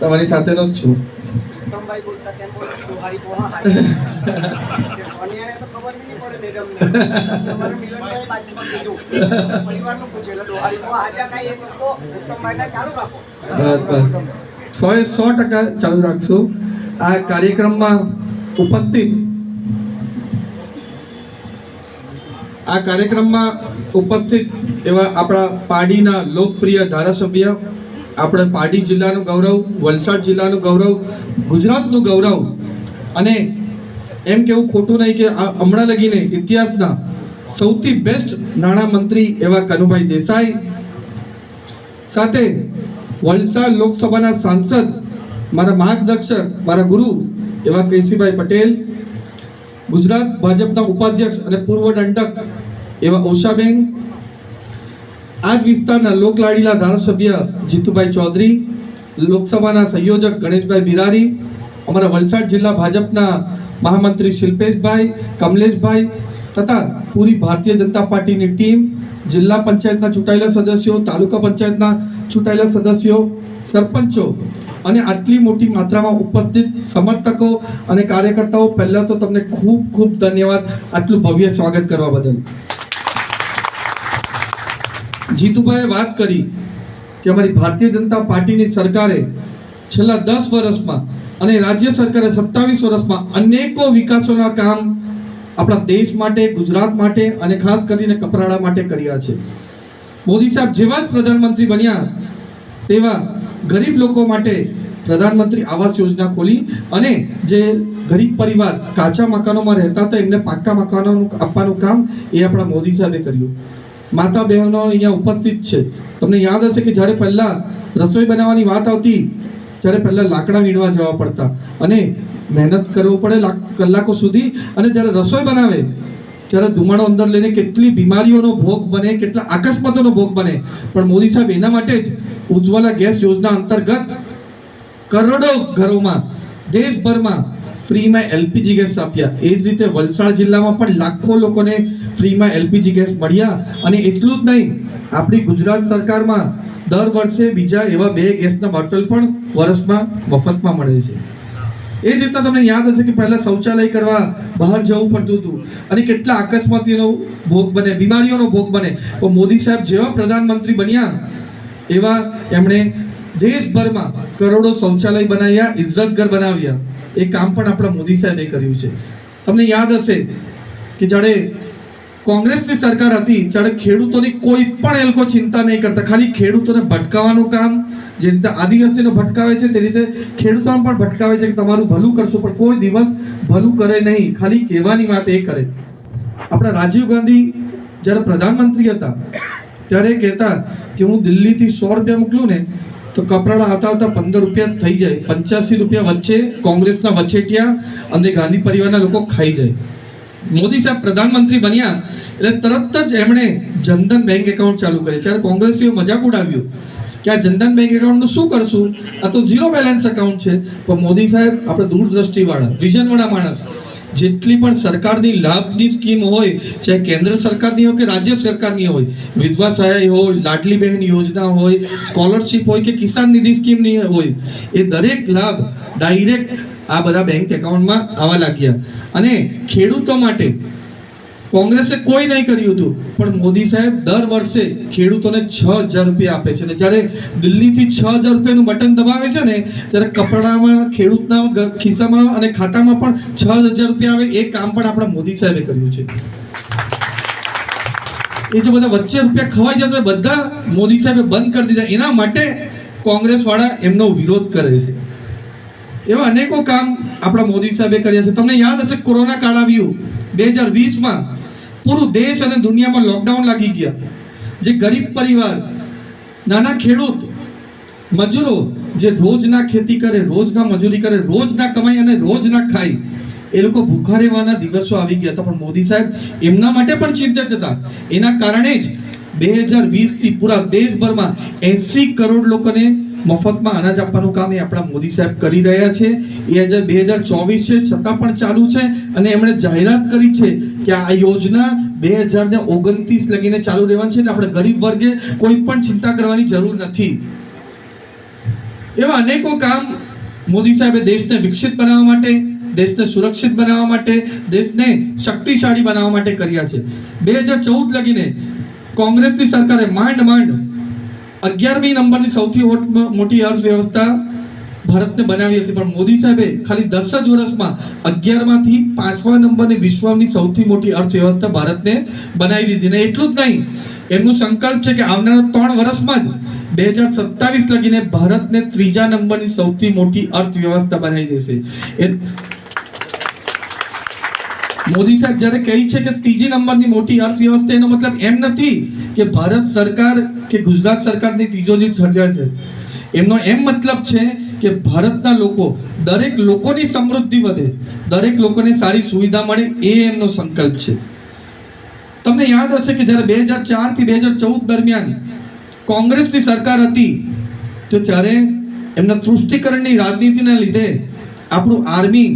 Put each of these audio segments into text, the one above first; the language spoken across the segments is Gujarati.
તમારી સાથેનો જ છું. સો એ સો ટકા ચાલુ રાખશું. આ કાર્યક્રમમાં ઉપસ્થિત આ કાર્યક્રમમાં ઉપસ્થિત એવા આપણા પાડીના લોકપ્રિય ધારાસભ્ય આપણે પાડી જિલ્લાનું ગૌરવ, વલસાડ જિલ્લાનું ગૌરવ, ગુજરાતનું ગૌરવ અને એમ કેવું ખોટું નહીં કે હમણાં લગીને ઇતિહાસના સૌથી બેસ્ટ નાણામંત્રી એવા કનુભાઈ દેસાઈ સાથે વલસાડ લોકસભાના સાંસદ મારા માર્ગદર્શક, મારા ગુરુ એવા કેસીભાઈ પટેલ, ગુજરાત ભાજપના ઉપાધ્યક્ષ અને પૂર્વ દંડક એવા ઓષાબેન આ જ વિસ્તારના લોકલાડીલા ધારાસભ્ય જીતુભાઈ ચૌધરી, લોકસભાના સંયોજક ગણેશભાઈ બિરારી, અમારા વલસાડ જિલ્લા ભાજપના મહામંત્રી શિલ્પેશભાઈ, કમલેશભાઈ તથા પૂરી ભારતીય જનતા પાર્ટીની ટીમ, જિલ્લા પંચાયતના ચૂંટાયેલા સદસ્યો, તાલુકા પંચાયતના ચૂંટાયેલા સદસ્યો, સરપંચો અને આટલી મોટી માત્રામાં ઉપસ્થિત સમર્થકો અને કાર્યકર્તાઓ, પહેલાં તો તમને ખૂબ ખૂબ ધન્યવાદ. આટલું ભવ્ય સ્વાગત કરવા બદલ. જીતુભાઈએ વાત કરી કે અમારી ભારતીય જનતા પાર્ટીની સરકારે છેલ્લા દસ વર્ષમાં અને રાજ્ય સરકારે સત્તાવીસ વર્ષમાં અનેકો વિકાસોના કામ આપણા દેશ માટે, ગુજરાત માટે અને ખાસ કરીને કપરાડા માટે કર્યા છે. મોદી સાહેબ જેવા જ પ્રધાનમંત્રી બન્યા તેવા ગરીબ લોકો માટે પ્રધાનમંત્રી આવાસ યોજના ખોલી અને જે ગરીબ પરિવાર કાચા મકાનોમાં રહેતા હતા, એમને પાક્કા મકાનો આપવાનું કામ એ આપણા મોદી સાહેબે કર્યું. માતા બહેનો અહીંયા ઉપસ્થિત છે. તમને યાદ હશે કે જ્યારે પહેલાં રસોઈ બનાવવાની વાત આવતી, ત્યારે પહેલાં લાકડા વીણવા જવા પડતા. અને મહેનત કરવો પડે કલાકો સુધી. અને જ્યારે રસોઈ બનાવે, ત્યારે ધુમાડો અંદર લઈને કેટલી બીમારીઓનો ભોગ બને, કેટલા અકસ્માતોનો ભોગ બને. પણ મોદી સાહેબ એના માટે જ ઉજ્જવલા ગેસ યોજના અંતર્ગત કરોડો ઘરોમાં, દેશભરમાં ફ્રીમાં એલપીજી ગેસ આપ્યા. એ જ રીતે વલસાડ જિલ્લામાં પણ લાખો લોકોને ફ્રીમાં એલપીજી ગેસ મળ્યા. અને એટલું જ નહીં, આપણી ગુજરાત સરકારમાં દર વર્ષે બીજા એવા બે ગેસના બોટલ પણ વર્ષમાં મફતમાં મળે છે. એ જ રીતના તમને યાદ હશે કે પહેલાં શૌચાલય કરવા બહાર જવું પડતું હતું. અને કેટલા અકસ્માતીનો ભોગ બને, બીમારીઓનો ભોગ બને. તો મોદી સાહેબ જેવા પ્રધાનમંત્રી બન્યા, એવા એમણે દેશભરમાં કરોડો શૌચાલય બનાવ્યા ઇજ્જત ઘર બનાવ્યા. એ કામ પણ આપણા મોદી સાહેબે કર્યું છે. તમને યાદ હશે કે જ્યારે કોંગ્રેસની સરકાર હતી, ત્યારે ખેડૂતોની કોઈ પણ એ લોકો ચિંતા નહીં કરતા. ખાલી ખેડૂતોને ભટકાવવાનું કામ, જે રીતે આદિવાસીને ભટકાવે છે, તે રીતે ખેડૂતોને પણ ભટકાવે છે કે તમારું ભલું કરશો. પણ કોઈ દિવસ ભલું કરે નહીં. ખાલી કહેવાની વાત એ કરે. આપણા રાજીવ ગાંધી જ્યારે પ્રધાનમંત્રી હતા, ત્યારે કહેતા કે હું દિલ્હીથી સો રૂપિયા મોકલું ને તો કપરાડા આવતા આવતા પંદર રૂપિયા થઈ જાય. પંચ્યાસી રૂપિયા વચ્ચે કોંગ્રેસના વચેટિયા અને ગાંધી પરિવારના લોકો ખાઈ જાય. મોદી સાહેબ પ્રધાનમંત્રી બન્યા એટલે તરત જ એમણે જનધન બેંક એકાઉન્ટ ચાલુ કરી ત્યારે કોંગ્રેસીઓ મજાક ઉડાવ્યું કે આ જનધન બેંક એકાઉન્ટનું શું કરશું? આ તો ઝીરો બેલેન્સ એકાઉન્ટ છે. પણ મોદી સાહેબ, આપણે દૂરદ્રષ્ટિવાળા, વિઝનવાળા માણસ. જેટલી પણ સરકારની લાભની સ્કીમ હોય, ચાહે કેન્દ્ર સરકારની હોય કે રાજ્ય સરકારની હોય, વિધવા સહાય હોય, લાડલી બહેન યોજના હોય, સ્કોલરશિપ હોય કે કિસાન નિધિ સ્કીમની હોય, એ દરેક લાભ ડાયરેક્ટ આ બધા બેંક એકાઉન્ટમાં આવવા લાગ્યા. અને ખેડૂતો માટે કોંગ્રેસે કોઈ નહીં કર્યું હતું. પણ મોદી સાહેબ દર વર્ષે ખેડૂતોને છ હજાર રૂપિયા આપે છે. અને જ્યારે દિલ્હીથી છ હજાર રૂપિયાનું બટન દબાવે છે ને, ત્યારે કપડામાં, ખેડૂતના ખિસ્સામાં અને ખાતામાં પણ છ હજાર રૂપિયા આવે. એ કામ પણ આપણા મોદી સાહેબે કર્યું છે. એ જો બધા વચ્ચે રૂપિયા ખવાઈ જતા બધા મોદી સાહેબે બંધ કરી દીધા. એના માટે કોંગ્રેસ વાળા એમનો વિરોધ કરે છે. એવા અનેકો કામ આપણા મોદી સાહેબે કર્યા છે. તમને યાદ હશે કોરોના કાળ આવ્યું. બે હજાર વીસમાં પૂરું દેશ અને દુનિયામાં લોકડાઉન લાગી ગયા. જે ગરીબ પરિવાર, નાના ખેડૂત, મજૂરો જે રોજના ખેતી કરે, રોજના મજૂરી કરે, રોજના કમાઈ અને રોજના ખાય, એ લોકો ભૂખા રહેવાના દિવસો આવી ગયા હતા. પણ મોદી સાહેબ એમના માટે પણ ચિંતિત હતા. એના કારણે જ બે હજાર વીસથી પૂરા દેશભરમાં એંસી કરોડ લોકોને મફતમાં અનાજ આપવાનું કામ એ આપણા મોદી સાહેબ કરી રહ્યા છે. એ હજાર બે હજાર ચોવીસ છે, છતાં પણ ચાલુ છે અને એમણે જાહેરાત કરી છે કે આ યોજના બે હજાર ને ઓગણત્રીસ લગીને ચાલુ રહેવાની છે આપણે ગરીબ વર્ગે કોઈ પણ ચિંતા કરવાની જરૂર નથી. એવા અનેકો કામ મોદી સાહેબે દેશને વિકસિત બનાવવા માટે, દેશને સુરક્ષિત બનાવવા માટે, દેશને શક્તિશાળી બનાવવા માટે કર્યા છે. બે હજાર ચૌદ લગીને કોંગ્રેસની સરકારે માંડ માંડ અગિયારમી નંબરની સૌથી મોટી અર્થવ્યવસ્થા ભારતને બનાવી હતી. પણ મોદી સાહેબે ખાલી દસ જ વર્ષમાં અગિયારમાંથી પાંચમા નંબરની વિશ્વની સૌથી મોટી અર્થવ્યવસ્થા ભારતને બનાવી દીધી. ને એટલું જ નહીં, એમનું સંકલ્પ છે કે આવનારા ત્રણ વર્ષમાં જ બે હજાર સત્તાવીસ લગીને ભારતને ત્રીજા નંબરની સૌથી મોટી અર્થવ્યવસ્થા બનાવી દેશે. એ મોદી સાહેબ જ્યારે કહે છે કે ત્રીજી નંબરની મોટી અર્થવ્યવસ્થા, એનો મતલબ એમ નથી કે ભારત સરકાર કે ગુજરાત સરકારની તિજોરી સર્જાય છે. એમનો એમ મતલબ છે કે ભારતના લોકો, દરેક લોકોની સમૃદ્ધિ વધે, દરેક લોકોને સારી સુવિધા મળે, એ એમનો સંકલ્પ છે. તમને યાદ હશે કે જ્યારે બે હજાર ચારથી બે હજાર ચૌદ દરમિયાન કોંગ્રેસની સરકાર હતી, તો ત્યારે એમના તૃષ્ટિકરણની રાજનીતિના લીધે આપણું આર્મી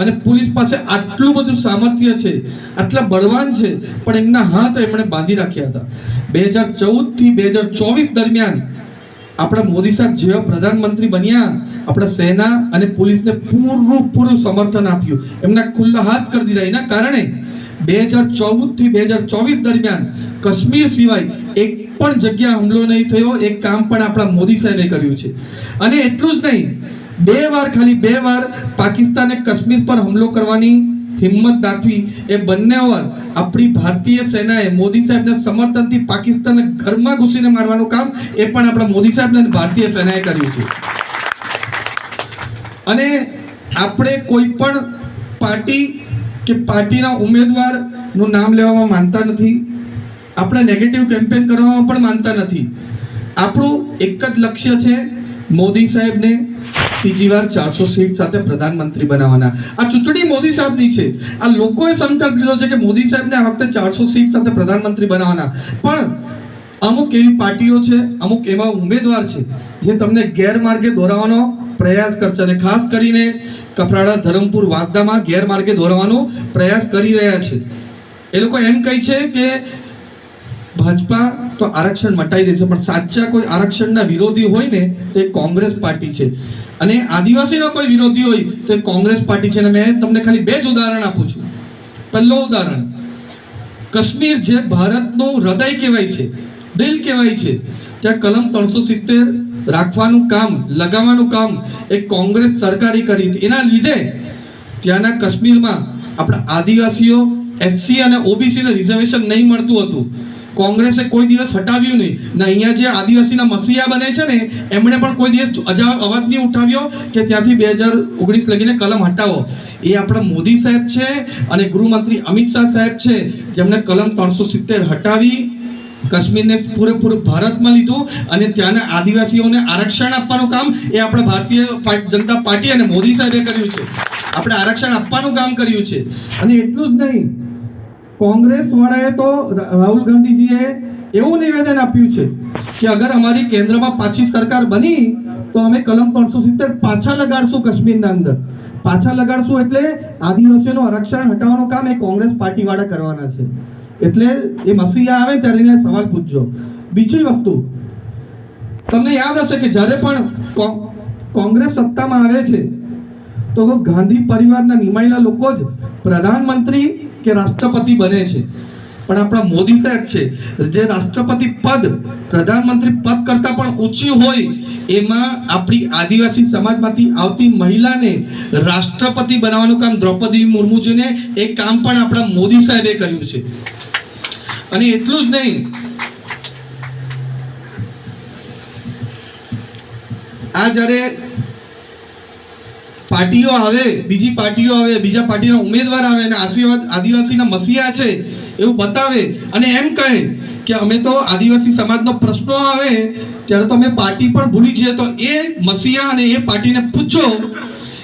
અને પોલીસ પાસે આટલું બધું સામર્થ્ય છે, આટલા બળવાન છે, પણ એમના હાથ એમણે બાંધી રાખ્યા હતા. બે હજાર ચૌદથી બે હજાર ચોવીસ દરમિયાન આપણા મોદી સાહેબ જેવા પ્રધાનમંત્રી બન્યા, આપણા સેના અને પોલીસને પૂરું પૂરું સમર્થન આપ્યું. એમના ખુલ્લા હાથ કરી દીધા. એના કારણે બે હજાર ચૌદથી બે હજાર ચોવીસ દરમિયાન કાશ્મીર સિવાય એક પણ જગ્યા હુમલો નહીં થયો. એક કામ પણ આપણા મોદી સાહેબે કર્યું છે. અને એટલું જ નહીં બે વાર ખાલી બે વાર પાકિસ્તાને કાશ્મીર પર હુમલો કરવાની હિંમત દાખવી. એ બંને વાર આપણી ભારતીય સેનાએ મોદી સાહેબના સમર્થનથી પાકિસ્તાનને ઘરમાં ઘૂસીને મારવાનું કામ એ પણ આપણા મોદી સાહેબને ભારતીય સેનાએ કર્યું છે. અને આપણે કોઈ પણ પાર્ટી કે પાર્ટીના ઉમેદવારનું નામ લેવામાં માનતા નથી. આપણે નેગેટિવ કેમ્પેન કરવામાં પણ માનતા નથી. આપણું એક જ લક્ષ્ય છે મોદી સાહેબને ત્રીજી વાર ચારસો સીટ સાથે પ્રધાનમંત્રી બનાવવાના. આ ચૂંટણી મોદી સાહેબની છે. આ લોકોએ સંકલ્પ લીધો છે કે મોદી સાહેબને આ વખતે ચારસો સીટ સાથે પ્રધાનમંત્રી બનાવવાના. પણ અમુક એવી પાર્ટીઓ છે, અમુક એવા ઉમેદવાર છે, જે તમને ગેરમાર્ગે દોરાવવાનો પ્રયાસ કરશે અને ખાસ કરીને કપરાડા, ધરમપુર, વાસદામાં ગેરમાર્ગે દોરવાનો પ્રયાસ કરી રહ્યા છે. એ લોકો એમ કહે છે કે ભાજપા તો આરક્ષણ મટાઈ દેશે પણ સાચા કોઈ આરક્ષણના વિરોધી હોય ને, તો કોંગ્રેસ પાર્ટી છે. અને આદિવાસીનો કોઈ વિરોધી હોય, તો કોંગ્રેસ પાર્ટી છે. અને મેં તમને ખાલી બે જ ઉદાહરણ આપું છું. પહેલો ઉદાહરણ, કાશ્મીર જે ભારતનું હૃદય કહેવાય છે, દિલ કહેવાય છે, ત્યાં કલમ ત્રણસો સિત્તેર રાખવાનું કામ, લગાવવાનું કામ એ કોંગ્રેસ સરકારી કરી હતી. એના લીધે ત્યાંના કાશ્મીરમાં આપણા આદિવાસીઓ, એસસી અને ઓબીસીને રિઝર્વેશન નહીં મળતું હતું. કોંગ્રેસે કોઈ દિવસ હટાવ્યું નહીં. ને, અહીંયા જે આદિવાસીના મસીહા બને છે ને, એમણે પણ કોઈ દિવસ અવાજ નહીં ઉઠાવ્યો કે ત્યાંથી બે હજાર ઓગણીસ લગીને કલમ હટાવો. એ આપણા મોદી સાહેબ છે અને ગૃહમંત્રી અમિત શાહ સાહેબ છે, જેમણે કલમ ત્રણસો સિત્તેર હટાવી, કાશ્મીરને પૂરેપૂરું ભારતમાં લીધું અને ત્યાંના આદિવાસીઓને આરક્ષણ આપવાનું કામ એ આપણા ભારતીય જનતા પાર્ટી અને મોદી સાહેબે કર્યું છે. આપણે આરક્ષણ આપવાનું કામ કર્યું છે. અને એટલું જ નહીં કોંગ્રેસ વાળાએ તો રાહુલ ગાંધીજીએ એવું નિવેદન આપ્યું છે કે અગર અમારી કેન્દ્રમાં પાછી સરકાર બની, તો અમે કલમ ત્રણસો સિત્તેર પાછા લગાડશું કાશ્મીરના અંદર. પાછા લગાડશું એટલે આદિવાસીઓનું આરક્ષણ હટાવવાનું કામ એ કોંગ્રેસ પાર્ટીવાળા કરવાના છે. એટલે એ મસીહા આવે ત્યારે એને સવાલ પૂછજો. બીજી વસ્તુ, તમને યાદ હશે કે જ્યારે પણ કોંગ્રેસ સત્તામાં આવે છે, તો ગાંધી પરિવારના નિમાયેલા લોકો જ પ્રધાનમંત્રી કે રાષ્ટ્રપતિ બને છે. પણ આપણા મોદી સાહેબ છે, જે રાષ્ટ્રપતિ પદ, પ્રધાનમંત્રી પદ કરતાં પણ ઊંચી હોય, એમાં આપણી આદિવાસી સમાજમાંથી આવતી મહિલાને રાષ્ટ્રપતિ બનાવવાનું કામ દ્રૌપદી મુર્મુજીને એ કામ પણ આપણા મોદી સાહેબે કર્યું છે. અને એટલું જ નહીં, આ જ્યારે પાર્ટીઓ આવે, બીજી પાર્ટીઓ આવે, બીજા પાર્ટીના ઉમેદવાર આવે અને આશીર્વાદ આદિવાસીના મસીહા છે એવું બતાવે અને એમ કહે કે અમે તો આદિવાસી સમાજનો પ્રશ્નો આવે, ત્યારે તો અમે પાર્ટી પણ ભૂલી જઈએ. તો એ મસીહા અને એ પાર્ટીને પૂછો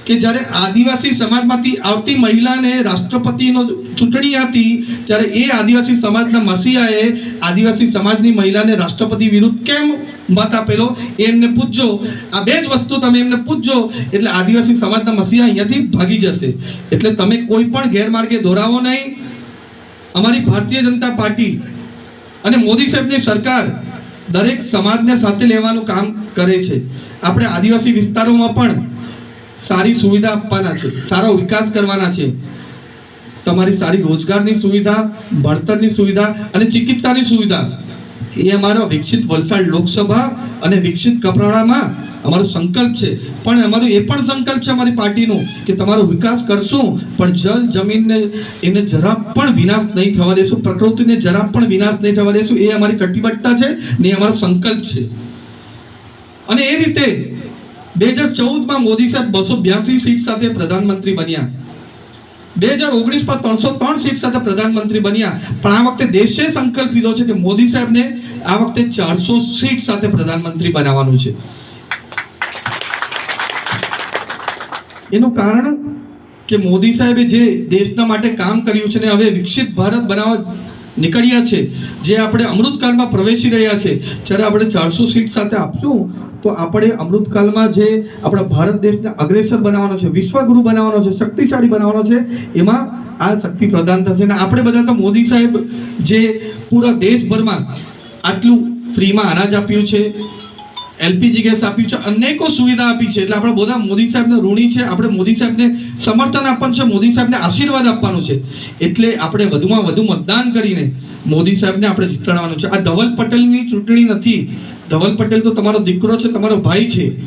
કે જ્યારે આદિવાસી સમાજમાંથી આવતી મહિલાને રાષ્ટ્રપતિનો ચૂંટણી હતી, ત્યારે એ આદિવાસી સમાજના મસીહાએ આદિવાસી સમાજની મહિલાને રાષ્ટ્રપતિ વિરુદ્ધ કેમ મત આપેલો એમને પૂછજો. આ બે જ વસ્તુ તમે એમને પૂછજો, એટલે આદિવાસી સમાજના મસીહા અહીંયાથી ભાગી જશે. એટલે તમે કોઈ પણ ગેરમાર્ગે દોરાવો નહીં. અમારી ભારતીય જનતા પાર્ટી અને મોદી સાહેબની સરકાર દરેક સમાજને સાથે લેવાનું કામ કરે છે. આપણે આદિવાસી વિસ્તારોમાં પણ સારી સુવિધા આપવાના છે, સારો વિકાસ કરવાના છે. તમારી સારી રોજગારની સુવિધા, ભણતરની સુવિધા અને ચિકિત્સાની સુવિધા. એ અમારો વિકસિત વલસાડ લોકસભા અને વિકસિત કપરાડામાં અમારો સંકલ્પ છે. પણ અમારો એ પણ સંકલ્પ છે અમારી પાર્ટીનો કે તમારો વિકાસ કરશું, પણ જલ જમીનને એને જરા પણ વિનાશ નહીં થવા દેશું, પ્રકૃતિને જરા પણ વિનાશ નહીં થવા દેશું, એ અમારી કટિબદ્ધતા છે ને અમારો સંકલ્પ છે. અને એ રીતે બે હજાર ચૌદમાં મોદી સાહેબ બસો બ્યાસી સીટ સાથે પ્રધાનમંત્રી બન્યા. બે હજાર ઓગણીસમાં ત્રણસો ત્રણ સીટ સાથે પ્રધાનમંત્રી બન્યા. પણ આ વખતે દેશે સંકલ્પ લીધો છે કે મોદી સાહેબને આ વખતે ચારસો સીટ સાથે પ્રધાનમંત્રી બનાવવાનું છે. એનું કારણ કે મોદી સાહેબે જે દેશના માટે કામ કર્યું છે ને હવે વિકસિત ભારત બનાવવા નીકળ્યા છે, જે આપણે અમૃતકાળમાં પ્રવેશી રહ્યા છે, જ્યારે આપણે ચારસો સીટ સાથે આપશું તો આપણે અમૃતકાલમાં જે આપણા ભારત દેશને અગ્રેસર બનાવવાનો છે, વિશ્વગુરુ બનાવવાનો છે, શક્તિશાળી બનાવવાનો છે, એમાં આ શક્તિ પ્રદાન થશે. અને આપણે બધા તો મોદી સાહેબ જે પૂરા દેશભરમાં આટલું ફ્રીમાં અનાજ આપ્યું છે એલપીજી ગેસ આપ્યું છે. અનેકો સુવિધા આપી છે. એટલે આપણે બધા મોદી સાહેબને ઋણી છે. આપણે મોદી સાહેબને સમર્થન આપવાનું છે. મોદી સાહેબને આશીર્વાદ આપવાનું છે. એટલે આપણે વધુમાં વધુ મતદાન કરીને મોદી સાહેબને આપણે જીતાડવાનું છે. આ ધવલ પટેલની ચૂંટણી નથી. ધવલ પટેલ તો તમારો દીકરો છે, તમારો ભાઈ છે.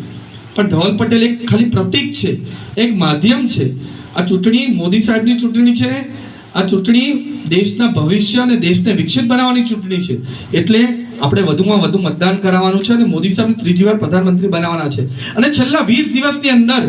પણ ધવલ પટેલ એક ખાલી પ્રતીક છે. એક માધ્યમ છે. આ ચૂંટણી મોદી સાહેબની ચૂંટણી છે. આ ચૂંટણી દેશના ભવિષ્ય અને દેશને વિકસિત બનાવવાની ચૂંટણી છે. એટલે આપણે વધુમાં વધુ મતદાન કરાવવાનું છે અને મોદી સાહેબ ત્રીજી વાર પ્રધાનમંત્રી બનાવવાના છે. અને છેલ્લા વીસ દિવસની અંદર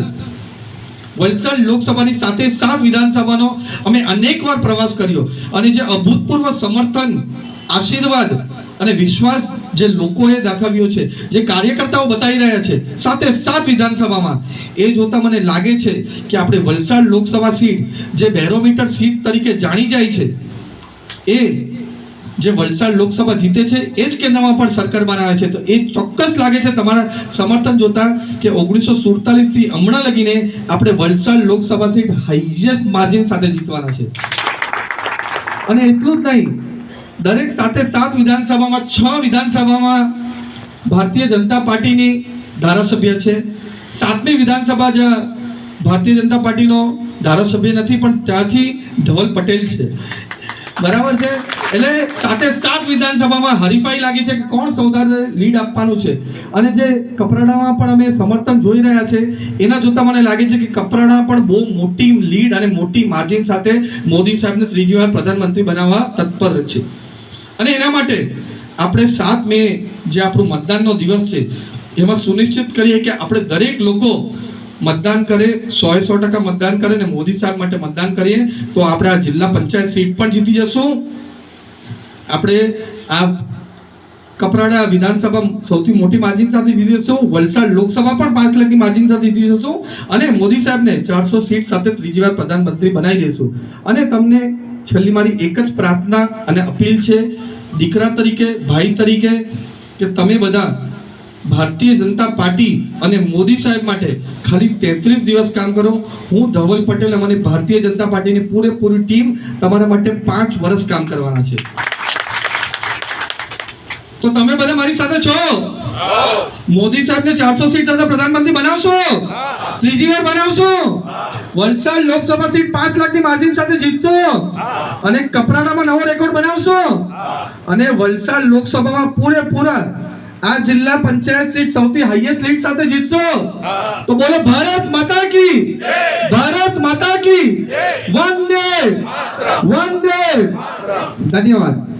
વલસાડ લોકસભાની સાથે સાત વિધાનસભાનો અમે અનેકવાર પ્રવાસ કર્યો. અને જે અભૂતપૂર્વ સમર્થન, આશીર્વાદ અને વિશ્વાસ જે લોકોએ દાખવ્યો છે, જે કાર્યકર્તાઓ બતાવી રહ્યા છે, સાથે સાત વિધાનસભામાં, એ જોતા મને લાગે છે કે આપણે વલસાડ લોકસભા સીટ, જે બેરોમીટર સીટ તરીકે જાણી જાય છે, એ જે વલસાડ લોકસભા જીતે છે, એ જ કેન્દ્રમાં પણ સરકાર બનાવે છે. તો એ ચોક્કસ લાગે છે તમારા સમર્થન જોતા કે ઓગણીસો સુડતાલીસથી હમણાં લગીને આપણે Valsad Lok Sabha seat highest margin સાથે જીતવાના છે. અને એટલું જ નહીં, દરેક સાથે સાત વિધાનસભામાં છ વિધાનસભામાં ભારતીય જનતા પાર્ટીની ધારાસભ્ય છે. સાતમી વિધાનસભા જ ભારતીય જનતા પાર્ટીનો ધારાસભ્ય નથી, પણ ત્યાંથી ધવલ પટેલ છે. બરાબર છે? એટલે સાથે સાત વિધાનસભામાં હરીફાઈ લાગી છે કે કોણ સૌથી લીડ આપવાનું છે? અને જે કપરાડામાં પણ અમે સમર્થન જોઈ રહ્યા છે, એના જોતા મને લાગે છે કે કપરાડા પણ બહુ મોટી લીડ અને મોટી માર્જિન સાથે મોદી સાહેબને ત્રીજી વાર પ્રધાનમંત્રી બનાવવા તત્પર છે. અને એના માટે આપણે સાત મે જે આપણું મતદાનનો દિવસ છે, એમાં સુનિશ્ચિત કરીએ કે આપણે દરેક લોકો મતદાન કરે, સો સો ટકા મતદાન કરે ને મોદી સાહેબ માટે મતદાન કરીએ, તો આપણે આ જિલ્લા પંચાયત સીટ પણ જીતી જશું. આપણે આ કપરાડા વિધાનસભા સૌથી મોટી માર્જિન સાથે જીતી જશું. વલસાડ લોકસભા પણ પાંચ લાખની માર્જિન સાથે જીતી જશું. અને મોદી સાહેબને ચારસો સીટ સાથે ત્રીજી વાર પ્રધાનમંત્રી બનાવી દઈશું અને તમને છેલ્લી મારી એક જ પ્રાર્થના અને અપીલ છે, દીકરા તરીકે, ભાઈ તરીકે, કે તમે બધા ભારતીય જનતા પાર્ટી અને મોદી સાહેબ માટે ખાલી તેત્રીસ દિવસ કામ કરો. હું ધવલ પટેલ અને ભારતીય જનતા પાર્ટીની પૂરેપૂરી ટીમ તમારા માટે પાંચ વર્ષ કામ કરવાના છે. તો તમે બધા મારી સાથે છો? મોદી સાહેબને ચારસો સીટ સાથે પ્રધાનમંત્રી બનાવશો? ત્રીજી વાર બનાવશો? વલસાડ લોકસભા સીટ પાંચ લાખની માર્જિન સાથે જીતશો? અને કપરાડામાં નવો રેકોર્ડ બનાવશો? અને વલસાડ લોકસભામાં પૂરેપૂરા આ જિલ્લા પંચાયત સીટ સૌથી હાઈએસ્ટ લીડ સાથે જીતશો? તો બોલો ભારત માતા કી. ભારત માતા કી. વંદે. વંદે. ધન્યવાદ.